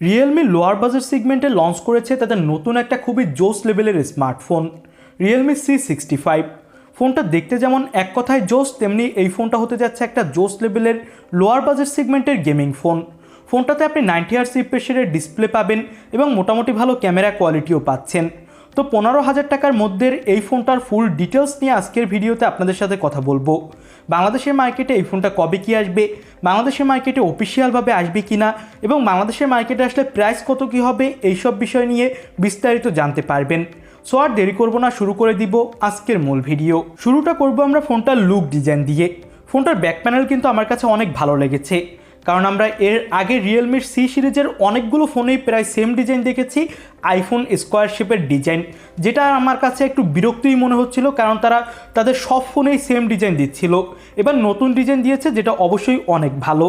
Realme lower বাজার সেগমেন্টে launch করেছে তাদের নতুন একটা খুবই জোস লেভেলের smartphone Realme C sixty five ফোনটা দেখতে যেমন এক কথায় জোস তেমনি এই ফোনটা হতে যাচ্ছে একটা জোস লেভেলের লোয়ার বাজার সেগমেন্টের গেমিং ফোন ফোনটাতে আপনি নাইনটি আর সিপেশনের ডিসপ্লে পাবেন এবং মোটামুটি ভালো ক্যামেরা কোয়ালিটিও পাচ্ছেন। তো পনেরো হাজার টাকার মধ্যে এই ফোনটার ফুল ডিটেলস নিয়ে আজকের ভিডিওতে আপনাদের সাথে কথা বলব। বাংলাদেশের মার্কেটে এই ফোনটা কবে কি আসবে, বাংলাদেশের মার্কেটে অফিসিয়ালভাবে আসবে কি না এবং বাংলাদেশের মার্কেটে আসলে প্রাইস কত কি হবে, এইসব বিষয় নিয়ে বিস্তারিত জানতে পারবেন। সো আর দেরি করব না, শুরু করে দিব আজকের মূল ভিডিও শুরুটা করব আমরা ফোনটার লুক ডিজাইন দিয়ে। ফোনটার ব্যাক প্যানেল কিন্তু আমার কাছে অনেক ভালো লেগেছে। কারণ আমরা এর আগে রিয়েলমির সি সিরিজের অনেকগুলো ফোনেই প্রায় সেম ডিজাইন দেখেছি আইফোন স্কোয়ার শেপের ডিজাইন যেটা আমার কাছে একটু বিরক্তই মনে হচ্ছিল কারণ তারা তাদের সব ফোনেই সেম ডিজাইন দিচ্ছিল। এবার নতুন ডিজাইন দিয়েছে যেটা অবশ্যই অনেক ভালো।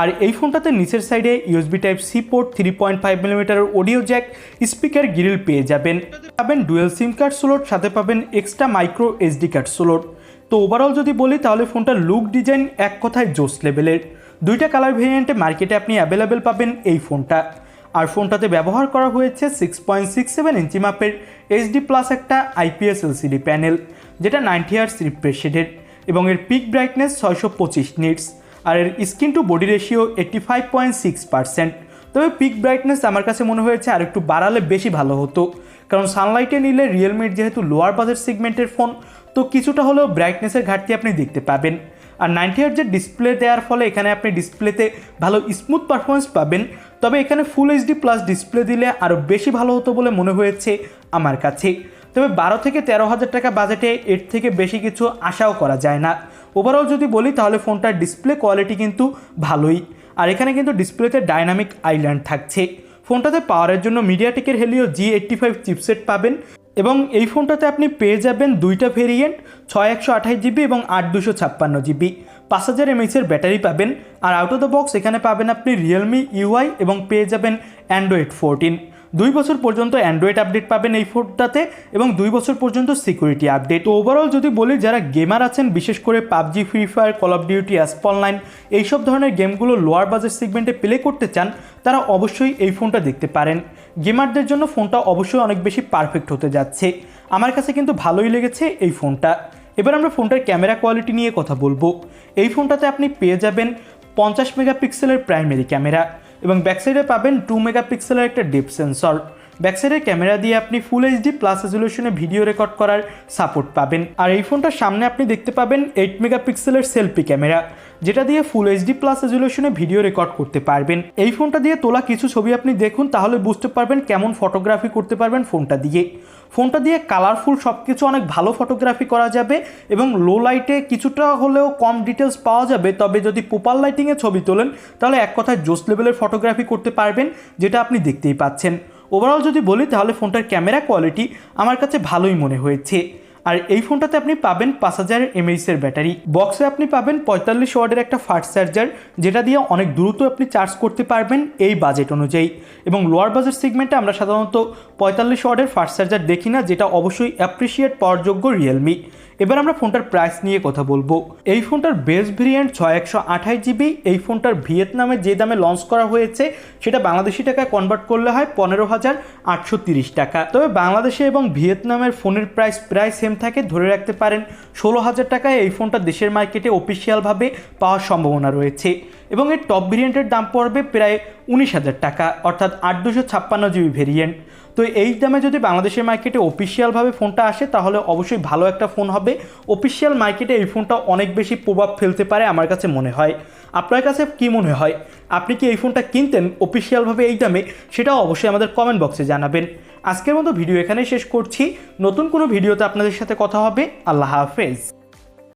আর এই ফোনটাতে নিচের সাইডে USB type C port three point five মিলিমিটারের অডিও জ্যাক স্পিকার গ্রিল পেয়ে যাবেন। পাবেন ডুয়েল সিম কার্ড স্লোট সাথে পাবেন extra micro SD card slot তো ওভারঅল যদি বলি, তাহলে ফোনটার লুক ডিজাইন এক কথায় জোস লেভেলের দুইটা কালার ভেরিয়েন্টে মার্কেটে আপনি অ্যাভেলেবেল পাবেন এই ফোনটা। আর ফোনটাতে ব্যবহার করা হয়েছে সিক্স পয়েন্ট সিক্স সেভেন ইঞ্চি মাপের এইচডি প্লাস একটা আইপিএস এলসিডি প্যানেল যেটা নাইনটি আর্স রিফ্রেশেডের এবং এর পিক ব্রাইটনেস ছয়শো পঁচিশ নিটস আর এর screen to body ratio eighty five point six percent তবে পিক ব্রাইটনেস আমার কাছে মনে হয়েছে আর একটু বাড়ালে বেশি ভালো হতো। কারণ সানলাইটে নিলে রিয়েলমির যেহেতু লোয়ার বাজেট সেগমেন্টের ফোন তো কিছুটা হলেও ব্রাইটনেসের ঘাটতি আপনি দেখতে পাবেন। আর নাইনটি হার্জের ডিসপ্লে দেওয়ার ফলে এখানে আপনি ডিসপ্লেতে ভালো স্মুথ পারফরমেন্স পাবেন। তবে এখানে ফুল এইচডি প্লাস ডিসপ্লে দিলে আরও বেশি ভালো হতো বলে মনে হয়েছে আমার কাছে। তবে বারো থেকে তেরো হাজার টাকা বাজেটে এর থেকে বেশি কিছু আশাও করা যায় না। ওভারঅল যদি বলি, তাহলে ফোনটার ডিসপ্লে কোয়ালিটি কিন্তু ভালোই। আর এখানে কিন্তু ডিসপ্লেতে ডাইনামিক আইল্যান্ড থাকছে। ফোনটাতে পাওয়ারের জন্য মিডিয়াটেকের Helio G eighty five chipset পাবেন এবং এই ফোনটাতে আপনি পেয়ে যাবেন দুইটা ভেরিয়েন্ট ছয় একশো আঠাশ জিবি এবং আট দুশো ছাপ্পান্ন জিবি পাঁচ হাজার এমএইচের ব্যাটারি পাবেন। আর আউট অফ দ্য বক্স এখানে পাবেন আপনি রিয়েলমি ইউআই এবং পেয়ে যাবেন অ্যান্ড্রয়েড ফোরটিন দুই বছর পর্যন্ত অ্যান্ড্রয়েড আপডেট পাবেন এই ফোনটাতে এবং দুই বছর পর্যন্ত সিকিউরিটি আপডেট তো ওভারঅল যদি বলি, যারা গেমার আছেন, বিশেষ করে PUBG free fire call of duty অ্যাসপ online এইসব ধরনের গেমগুলো লোয়ার বাজেট সেগমেন্টে প্লে করতে চান, তারা অবশ্যই এই ফোনটা দেখতে পারেন। গেমারদের জন্য ফোনটা অবশ্যই অনেক বেশি পারফেক্ট হতে যাচ্ছে। আমার কাছে কিন্তু ভালোই লেগেছে এই ফোনটা। এবার আমরা ফোনটার ক্যামেরা কোয়ালিটি নিয়ে কথা বলব। এই ফোনটাতে আপনি পেয়ে যাবেন পঞ্চাশ মেগাপিক্সেলের প্রাইমারি ক্যামেরা এবং ব্যাকসাইডে পাবেন টু মেগাপিক্সেলের একটা ডিপ সেন্সর ব্যাকসাইডের ক্যামেরা দিয়ে আপনি ফুল এইচডি প্লাস রেজলিউশনে ভিডিও রেকর্ড করার সাপোর্ট পাবেন। আর এই ফোনটার সামনে আপনি দেখতে পাবেন এইট মেগাপিক্সেলের সেলফি ক্যামেরা যেটা দিয়ে ফুল এইচডি প্লাস রেজলিউশনে ভিডিও রেকর্ড করতে পারবেন। এই ফোনটা দিয়ে তোলা কিছু ছবি আপনি দেখুন, তাহলে বুঝতে পারবেন কেমন ফটোগ্রাফি করতে পারবেন ফোনটা দিয়ে। ফোনটা দিয়ে কালারফুল সব কিছু অনেক ভালো ফটোগ্রাফি করা যাবে এবং লো লাইটে কিছুটা হলেও কম ডিটেলস পাওয়া যাবে, তবে যদি পোপার লাইটিংয়ে ছবি তোলেন, তাহলে এক কথায় জোস লেভেলের ফটোগ্রাফি করতে পারবেন, যেটা আপনি দেখতেই পাচ্ছেন। ওভারঅল যদি বলি, তাহলে ফোনটার ক্যামেরা কোয়ালিটি আমার কাছে ভালোই মনে হয়েছে। আর এই ফোনটাতে আপনি পাবেন পাঁচ হাজার এমএইচের ব্যাটারি। বক্সে আপনি পাবেন পঁয়তাল্লিশ ওয়ার্ডের একটা ফাস্ট চার্জার যেটা দিয়ে অনেক দ্রুত আপনি চার্জ করতে পারবেন এই বাজেট অনুযায়ী। এবং লোয়ার বাজেট সেগমেন্টে আমরা সাধারণত পঁয়তাল্লিশ ওয়ার্ডের ফাস্ট চার্জার দেখি না, যেটা অবশ্যই অ্যাপ্রিসিয়েট পাওয়ার যোগ্য রিয়েলমি এবার আমরা ফোনটার প্রাইস নিয়ে কথা বলব। এই ফোনটার বেস্ট ভেরিয়েন্ট ছয় একশো আঠাশ জিবি এই ফোনটার ভিয়েতনামে যে দামে লঞ্চ করা হয়েছে, সেটা বাংলাদেশি টাকায় কনভার্ট করলে হয় পনেরো হাজার আটশো তিরিশ টাকা। তবে বাংলাদেশে এবং ভিয়েতনামের ফোনের প্রাইস প্রায় সেম থাকে, ধরে রাখতে পারেন ষোলো হাজার টাকায় এই ফোনটা দেশের মার্কেটে অফিসিয়ালভাবে পাওয়ার সম্ভাবনা রয়েছে। এবং এর টপ ভেরিয়েন্টের দাম পড়বে প্রায় উনিশ হাজার টাকা, অর্থাৎ আট দুশো ছাপ্পান্ন জিবি ভেরিয়েন্ট তো এই দামে যদি বাংলাদেশের মার্কেটে অফিসিয়ালভাবে ফোনটা আসে, তাহলে অবশ্যই ভালো একটা ফোন হবে। অফিসিয়াল মার্কেটে এই ফোনটা অনেক বেশি প্রভাব ফেলতে পারে আমার কাছে মনে হয়। আপনার কাছে কি মনে হয়? আপনি কি এই ফোনটা কিনতেন অফিসিয়ালভাবে এই দামে? সেটাও অবশ্যই আমাদের কমেন্ট বক্সে জানাবেন। আজকের মতো ভিডিও এখানেই শেষ করছি। নতুন কোনো ভিডিওতে আপনাদের সাথে কথা হবে। আল্লাহ হাফেজ।